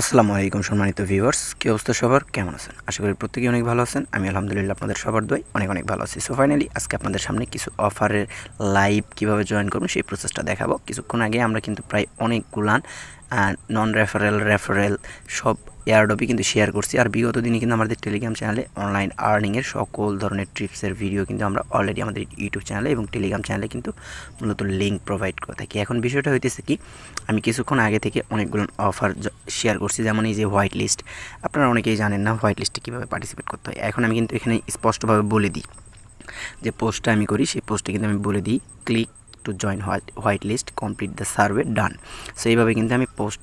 আসসালামু আলাইকুম সম্মানিত ভিউয়ার্স, কি অবস্থা সবার? কেমন আছেন? আশা করি প্রত্যেকে অনেক ভালো আছেন। আমি আলহামদুলিল্লাহ আপনাদের সবার দোয়াই অনেক অনেক ভালো আছি। সো ফাইনালি আজকে আপনাদের সামনে কিছু অফারের লাইভ কীভাবে জয়েন করবেন সেই প্রসেসটা দেখাবো। কিছুক্ষণ আগে আমরা কিন্তু প্রায় অনেক গুলান নন রেফারেল রেফারেল সব এয়ারডপই কিন্তু শেয়ার করছি। আর বিগত দিনে কিন্তু আমাদের টেলিগ্রাম চ্যানেলে অনলাইন আর্নিংয়ের সকল ধরনের ট্রিপসের ভিডিও কিন্তু আমরা অলরেডি আমাদের ইউটিউব চ্যানেলে এবং টেলিগ্রাম চ্যানেলে কিন্তু মূলত লিঙ্ক প্রোভাইড করে থাকি। এখন বিষয়টা হইতেছে কি, আমি কিছুক্ষণ আগে থেকে অনেকগুলো অফার শেয়ার করছি। যেমন এই যে হোয়াইট লিস্ট আপনারা অনেকেই জানেন না হোয়াইট লিস্টে কীভাবে পার্টিসিপেট করতে হয়। এখন আমি কিন্তু এখানে স্পষ্টভাবে বলে দিই যে পোস্টটা আমি করি, সেই পোস্টে কিন্তু আমি বলে দিই click to join white white list complete the survey done so এইভাবে কিন্তু আমি পোস্ট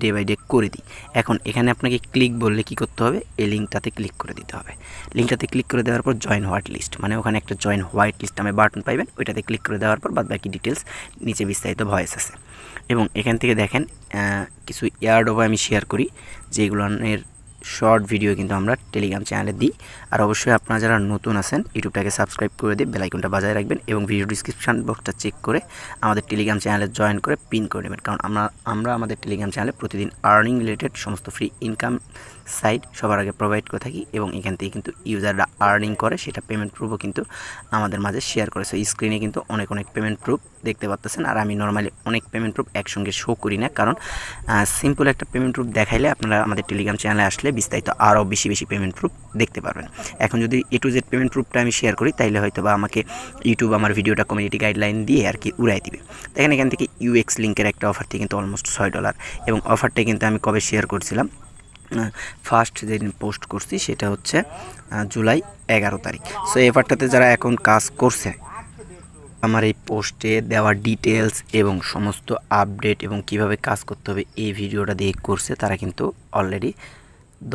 ডে বাই ডে করে দিই। এখন এখানে আপনাকে ক্লিক বললে কি করতে হবে? এই লিঙ্কটাতে ক্লিক করে দিতে হবে। লিঙ্কটাতে ক্লিক করে দেওয়ার পর জয়েন হোয়াইট লিস্ট মানে ওখানে একটা জয়েন হোয়াইট লিস্ট নামে বাটন পাইবেন, ওইটাতে ক্লিক করে দেওয়ার পর বাদ বাকি ডিটেলস নিচে বিস্তারিত ভয়েস আছে। এবং এখান থেকে দেখেন কিছু ইয়ার্ডও আমি শেয়ার করি যেগুলোর শর্ট ভিডিও কিন্তু আমরা টেলিগ্রাম চ্যানেলে দিই। আর অবশ্যই আপনারা যারা নতুন আছেন, ইউটিউবটাকে সাবস্ক্রাইব করে দিয়ে বেলাইকনটা বাজায় রাখবেন এবং ভিডিও ডিসক্রিপশান বক্সটা চেক করে আমাদের টেলিগ্রাম চ্যানেলে জয়েন করে পিন করে নেবেন। কারণ আমরা আমরা আমাদের টেলিগ্রাম চ্যানেলে প্রতিদিন আর্নিং রিলেটেড সমস্ত ফ্রি ইনকাম সাইট সবার আগে প্রোভাইড করে থাকি এবং এখান থেকে কিন্তু ইউজাররা আর্নিং করে, সেটা পেমেন্ট প্রুফও কিন্তু আমাদের মাঝে শেয়ার করে। সো স্ক্রিনে কিন্তু অনেক অনেক পেমেন্ট প্রুফ দেখতে পাচ্ছেন আর আমি নর্মালি অনেক পেমেন্ট প্রুফ একসঙ্গে শো করি না। কারণ সিম্পল একটা পেমেন্ট প্রুফ দেখাইলে আপনারা আমাদের টেলিগ্রাম চ্যানেলে আসলে বিস্তারিত আরও বেশি বেশি পেমেন্ট প্রুফ দেখতে পারবেন। এখন যদি এ টু জেড পেমেন্ট প্রুফটা আমি শেয়ার করি, তাইলে হয়তো বা আমাকে ইউটিউব আমার ভিডিওটা কমিউনিটি গাইডলাইন দিয়ে আর কি উড়াই দিবে। দেখেন এখান থেকে ইউএক্স লিঙ্কের একটা অফার থেকে কিন্তু অলমোস্ট ছয় ডলার এবং অফারটা কিন্তু আমি কবে শেয়ার করছিলাম? ফার্স্ট যেদিন পোস্ট করছি সেটা হচ্ছে জুলাই এগারো তারিখ। সো এই অফারটাতে যারা এখন কাজ করছে, আমার এই পোস্টে দেওয়া ডিটেলস এবং সমস্ত আপডেট এবং কীভাবে কাজ করতে হবে এই ভিডিওটা দিয়ে করছে, তারা কিন্তু অলরেডি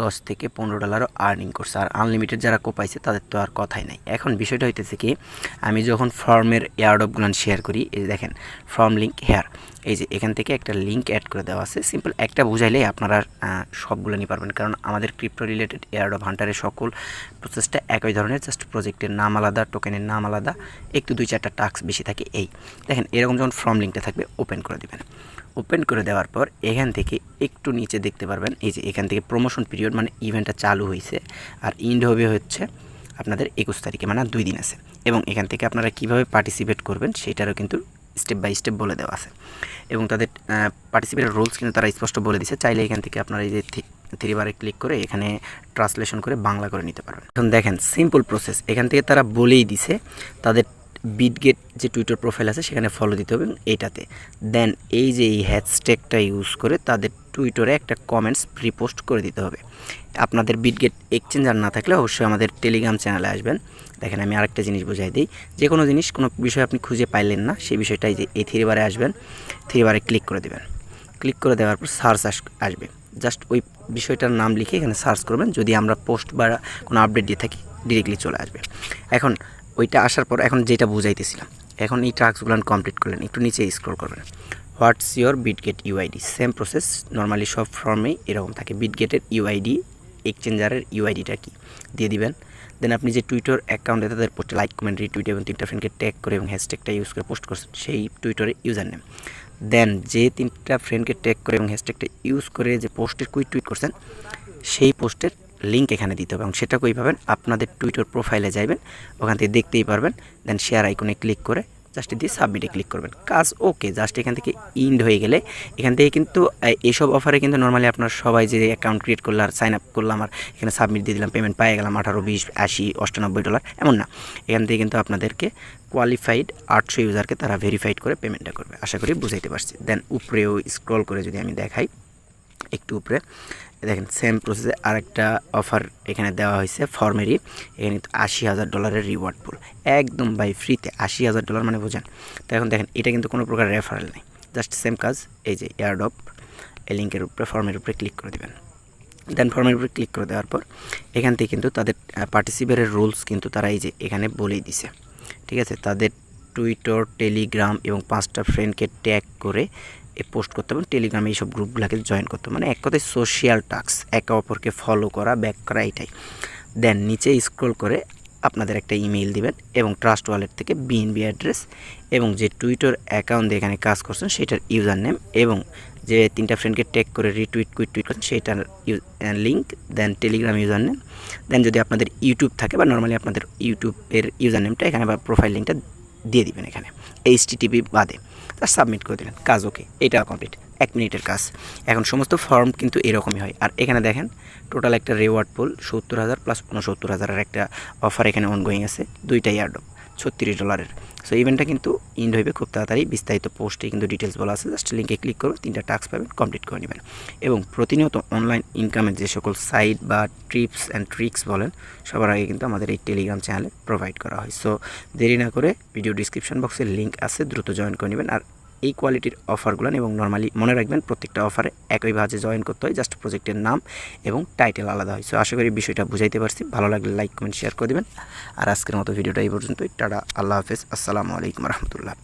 দশ থেকে পনেরো ডলারও আর্নিং করছে। আর আনলিমিটেড যারা কোপাইছে, তাদের তো আর কথাই নাই। এখন বিষয়টা হইতেছে কি, আমি যখন ফর্মের এয়ারডপগুলো শেয়ার করি, এই দেখেন ফর্ম লিঙ্ক হেয়ার এই যে এখান থেকে একটা লিঙ্ক অ্যাড করে দেওয়া আছে। সিম্পল একটা বুঝাইলেই আপনারা সবগুলো নিতে পারবেন। কারণ আমাদের ক্রিপ্টো রিলেটেড এয়ারডপ হান্টারের সকল প্রসেসটা একই ধরনের জাস্ট প্রজেক্টের নাম আলাদা টোকেনের নাম আলাদা, একটু দুই চারটা টাস্ক বেশি থাকে এই। দেখেন, এরকম যখন ফর্ম লিঙ্কটা থাকবে ওপেন করে দেবেন। ওপেন করে দেওয়ার পর এখান থেকে একটু নিচে দেখতে পারবেন, এই যে এখান থেকে প্রমোশন পিরিয়ড মানে ইভেন্টটা চালু হয়েছে আর ইন্ড হবে হচ্ছে আপনাদের একুশ তারিখে মানে দুই দিন আছে। এবং এখান থেকে আপনারা কীভাবে পার্টিসিপেট করবেন, সেটারও কিন্তু স্টেপ বাই স্টেপ বলে দেওয়া আছে। এবং তাদের পার্টিসিপেটের রুলস কিন্তু তারা স্পষ্ট বলে দিছে চাইলে এখান থেকে আপনারা এই যে থ্রি বারে ক্লিক করে এখানে ট্রান্সলেশন করে বাংলা করে নিতে পারবেন। এখন দেখেন সিম্পল প্রসেস এখান থেকে তারা বলেই দিছে, তাদের বিটগেট যে টুইটার প্রোফাইল আছে, সেখানে ফলো দিতে হবে এবং এইটাতে দেন এই যে এই হ্যাশট্যাগটা ইউজ করে তাদের টুইটারে একটা কমেন্টস রিপোস্ট করে দিতে হবে। আপনাদের বিটগেট এক্সচেঞ্জার না থাকলে অবশ্যই আমাদের টেলিগ্রাম চ্যানেলে আসবেন। দেখেন আমি আরেকটা জিনিস বুঝাই দিই। যে কোনো জিনিস, কোনো বিষয় আপনি খুঁজে পাইলেন না, সেই বিষয়টাই যে এই থ্রি বারে আসবেন থ্রি বারে ক্লিক করে দেবেন। ক্লিক করে দেওয়ার পর সার্চ আসবে। জাস্ট ওই বিষয়টার নাম লিখে এখানে সার্চ করবেন। যদি আমরা পোস্ট বা কোনো আপডেট দিয়ে থাকি ডিরেক্টলি চলে আসবে। এখন ওইটা আসার পর, এখন যেটা বুঝাইতেছিলাম, এখন এই টাস্কগুলো কমপ্লিট করলেন, একটু নিচে স্ক্রল করবেন। What's your Bitget UID same process normally সব ফর্মেই এরকম থাকে। বিটগেটের ইউআইডি এক্সচেঞ্জারের ইউআইডিটা কি? দিয়ে দিবেন। দেন আপনি যে টুইটার অ্যাকাউন্টে তাদের পোস্টে লাইক কমেন্ট রিটুইট এবং তিনটা ফ্রেন্ডকে ট্যাগ করে এবং হ্যাশট্যাগটা ইউজ করে পোস্ট করছেন, সেই টুইটারের ইউজার নেম দেন যে তিনটা ফ্রেন্ডকে ট্যাগ করে এবং হ্যাশট্যাগটা ইউজ করে যে পোস্টের কুইক টুইট করছেন, সেই পোস্টের লিঙ্ক এখানে দিতে হবে এবং সেটা কই পাবেন? আপনাদের টুইটার প্রোফাইলে যাবেন ওখান থেকে দেখতেই পারবেন। দেন শেয়ার আইকনে ক্লিক করে জাস্ট দিয়ে সাবমিটে ক্লিক করবেন। কাজ ওকে জাস্ট এখান থেকে ইন্ড হয়ে গেলে এখান থেকে কিন্তু এইসব অফারে কিন্তু নর্মালি আপনার সবাই যে অ্যাকাউন্ট ক্রিয়েট করলে আর সাইন আপ করলাম আর এখানে সাবমিট দিয়ে দিলাম পেমেন্ট পাই গেলাম আঠারো, বিশ, আশি, অষ্টানব্বই ডলার এমন না। এখান থেকে কিন্তু আপনাদেরকে কোয়ালিফাইড আটশো ইউজারকে তারা ভেরিফাইড করে পেমেন্টটা করবে। আশা করি বুঝাইতে পারছি। দেন উপরেও স্ক্রল করে যদি আমি দেখাই। একটু উপরে। দেখেন সেম প্রসেসে আরেকটা অফার এখানে দেওয়া হয়েছে ফর্মেরই এখানে কিন্তু আশি হাজার ডলারের রিওয়ার্ড পুল একদম বাই ফ্রিতে আশি হাজার ডলার মানে বোঝেন। তো এখন দেখেন, এটা কিন্তু কোনো প্রকার রেফারেল নেই। জাস্ট সেম কাজ, এই যে এয়ারডপ এই লিঙ্কের উপরে ফর্মের উপরে ক্লিক করে দেবেন। দেন ফর্মের উপরে ক্লিক করে দেওয়ার পর, এখান থেকে কিন্তু তাদের পার্টিসিপেটের রুলস কিন্তু তারা এই যে এখানে বলেই দিছে। ঠিক আছে? তাদের টুইটার টেলিগ্রাম এবং পাঁচটা ফ্রেন্ডকে ট্যাগ করে পোস্ট করতে হবে। টেলিগ্রামে এইসব গ্রুপগুলোকে জয়েন করতে মানে এক কথায় সোশ্যাল টাস্ক একে অপরকে ফলো করা ব্যাক করা, এটাই। দেন নিচে স্ক্রল করে আপনাদের একটা ইমেইল দিবেন এবং ট্রাস্ট ওয়ালেট থেকে বিএনবি অ্যাড্রেস এবং যে টুইটার অ্যাকাউন্ট এখানে কাজ করছেন, সেটার ইউজার নেম এবং যে তিনটা ফ্রেন্ডকে ট্যাগ করে রিটুইট কুইট টুইট করছেন সেইটার লিঙ্ক দেন টেলিগ্রাম ইউজার নেম দেন যদি আপনাদের ইউটিউব থাকে বা নর্মালি আপনাদের ইউটিউবের ইউজার নেমটা এখানে বা প্রোফাইল লিঙ্কটা দিয়ে দিবেন এখানে এইচ টিভি বাদে। তা সাবমিট করে দিলেন, কাজ ওকে এটা কমপ্লিট এক মিনিটের কাজ। এখন সমস্ত ফর্ম কিন্তু এরকমই হয়। আর এখানে দেখেন টোটাল একটা রেওয়ার্ড পুল সত্তর হাজার প্লাস উনসত্তর হাজারের একটা অফার এখানে অনগোয়িং আছে দুইটা ইয়ার্ড ছত্রিশ ডলারের সো ইভেন্টটা কিন্তু ইন্ড খুব তাড়াতাড়ি। বিস্তারিত পোস্টে কিন্তু ডিটেলস বলা আছে। জাস্ট লিঙ্কে ক্লিক করুন, তিনটা টাস্ক পাবেন কমপ্লিট করে নেবেন। এবং প্রতিনিয়ত অনলাইন ইনকামের যে সকল সাইট বা ট্রিপস অ্যান্ড ট্রিক্স বলেন, সবার আগে কিন্তু আমাদের এই টেলিগ্রাম চ্যানেলে প্রোভাইড করা হয়। সো দেরি না করে ভিডিও ডিসক্রিপশন বক্সে লিঙ্ক আছে, দ্রুত জয়েন করে নেবেন। আর এই কোয়ালিটির অফারগুলো এবং নর্মালি মনে রাখবেন প্রত্যেকটা অফারে একই ভাজে জয়েন করতে হয় জাস্ট প্রজেক্টের নাম এবং টাইটেল আলাদা হয়। সো আশা করি বিষয়টা বুঝাইতে পারছি। ভালো লাগলে লাইক কমেন্ট শেয়ার করে দেবেন। আর আজকের মতো ভিডিওটা এই পর্যন্তই। টাটা, আল্লাহ হাফেজ। আসসালামু আলাইকুম রহমতুল্লাহ।